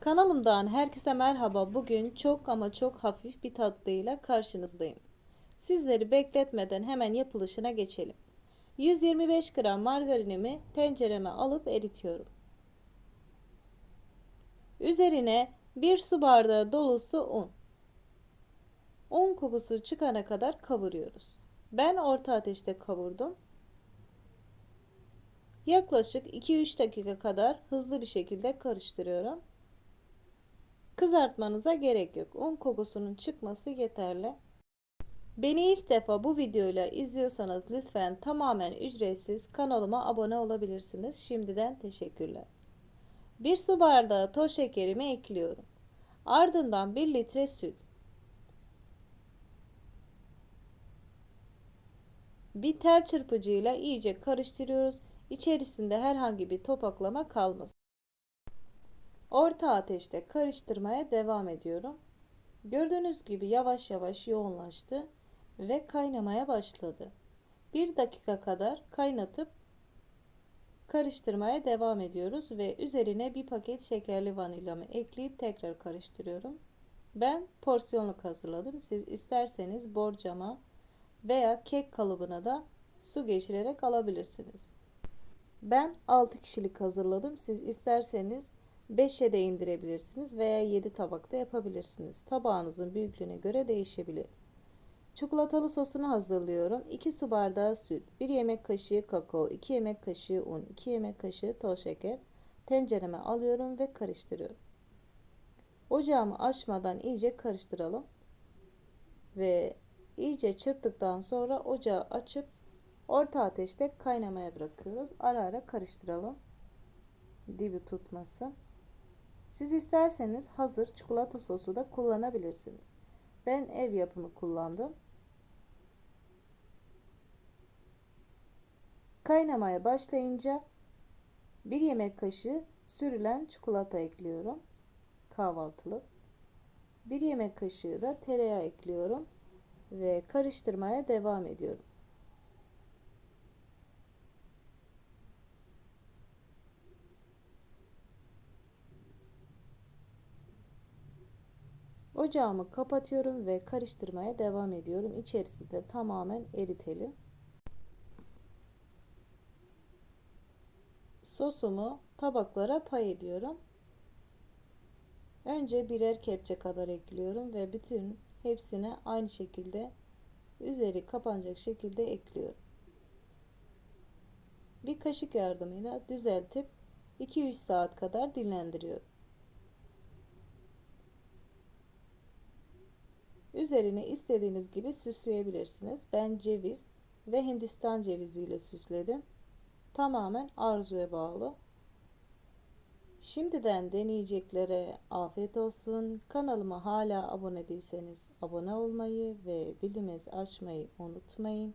Kanalımdan herkese merhaba. Bugün çok ama çok hafif bir tatlıyla karşınızdayım. Sizleri bekletmeden hemen yapılışına geçelim. 125 gram margarinimi tencereme alıp eritiyorum. Üzerine 1 su bardağı dolusu un. Un kokusu çıkana kadar kavuruyoruz. Ben orta ateşte kavurdum. Yaklaşık 2-3 dakika kadar hızlı bir şekilde karıştırıyorum. Kızartmanıza gerek yok. Un kokusunun çıkması yeterli. Beni ilk defa bu videoyla izliyorsanız lütfen tamamen ücretsiz kanalıma abone olabilirsiniz. Şimdiden teşekkürler. Bir su bardağı toz şekerimi ekliyorum. Ardından 1 litre süt. Bir tel çırpıcıyla iyice karıştırıyoruz. İçerisinde herhangi bir topaklama kalmasın. Orta ateşte karıştırmaya devam ediyorum. Gördüğünüz gibi yavaş yavaş yoğunlaştı ve kaynamaya başladı. Bir dakika kadar kaynatıp karıştırmaya devam ediyoruz ve üzerine bir paket şekerli vanilyamı ekleyip tekrar karıştırıyorum. Ben porsiyonluk hazırladım. Siz isterseniz borcama veya kek kalıbına da su geçirerek alabilirsiniz. Ben 6 kişilik hazırladım. Siz isterseniz 5'e de indirebilirsiniz veya 7 tabakta yapabilirsiniz. Tabağınızın büyüklüğüne göre değişebilir. Çikolatalı sosunu hazırlıyorum. 2 su bardağı süt, 1 yemek kaşığı kakao, 2 yemek kaşığı un, 2 yemek kaşığı toz şeker. Tencereme alıyorum ve karıştırıyorum. Ocağımı açmadan iyice karıştıralım. Ve iyice çırptıktan sonra ocağı açıp orta ateşte kaynamaya bırakıyoruz. Ara ara karıştıralım. Dibi tutmasın. Siz isterseniz hazır çikolata sosu da kullanabilirsiniz. Ben ev yapımı kullandım. Kaynamaya başlayınca bir yemek kaşığı sürülen çikolata ekliyorum. Kahvaltılık. Bir yemek kaşığı da tereyağı ekliyorum ve karıştırmaya devam ediyorum. Ocağımı kapatıyorum ve karıştırmaya devam ediyorum. İçerisinde tamamen eritelim. Sosumu tabaklara pay ediyorum. Önce birer kepçe kadar ekliyorum ve bütün hepsine aynı şekilde üzeri kapanacak şekilde ekliyorum. Bir kaşık yardımıyla düzeltip 2-3 saat kadar dinlendiriyorum. Üzerine istediğiniz gibi süsleyebilirsiniz. Ben ceviz ve Hindistan cevizi ile süsledim. Tamamen arzuya bağlı. Şimdiden deneyeceklere afiyet olsun. Kanalıma hala abone değilseniz abone olmayı ve bildirimleri açmayı unutmayın.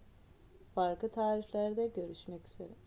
Farklı tariflerde görüşmek üzere.